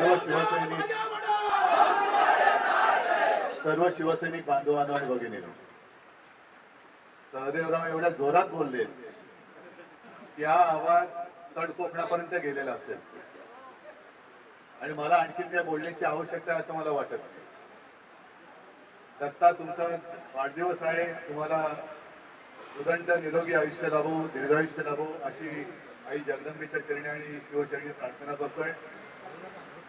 सर्व शिवसैनिक सर्व शिवसैनिक बांधवांनो आणि भगिनीनो. सहदेवराव एवढ्या जोरात बोलले. की हा आवाज तडकोकणापर्यंत गेलेला असेल. आणि मला आणखीन काय बोलण्याची आवश्यकता असं मला वाटत नाही. दत्ता तुमचा वाढदिवस आहे. तुम्हाला उदंड निरोगी आयुष्य लाभो दीर्घायुष्य लाभो अशी आई जगदंबेच्या चरणी आणि शिवचरणी प्रार्थना करतोय.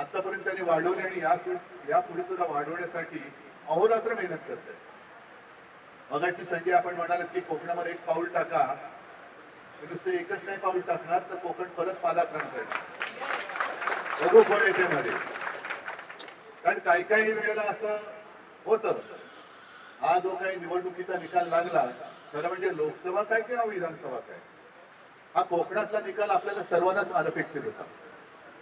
आतापर्यंत त्यांनी वाढवली आणि या यापुढे सुद्धा वाढवण्यासाठी अहोरात्र मेहनत करत आहे मगाशी संजय आपण म्हणाल की कोकणामध्ये एक पाऊल टाका. नुसते एकच नाही पाऊल टाकणार तर कोकण परत पालाक्रांत करणार बघू कोण येते मध्ये कारण काही काही वेळेला असं होतं. हा जो काही निवडणुकीचा निकाल लागला खरं म्हणजे लोकसभा काय किंवा विधानसभा काय? हा कोकणातला निकाल आपल्याला सर्वांनाच अनपेक्षित होता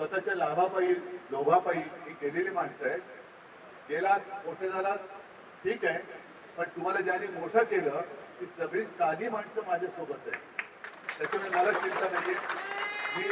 स्वतःच्या लाभापायी लोभापायी ही केलेली माणसं आहेत. गेलात मोठे झालात ठीक आहे. पण तुम्हाला ज्याने मोठं केलं ती सगळी साधी माणसं माझ्यासोबत आहे त्याच्यामुळे मला चिंता नाहीये. मी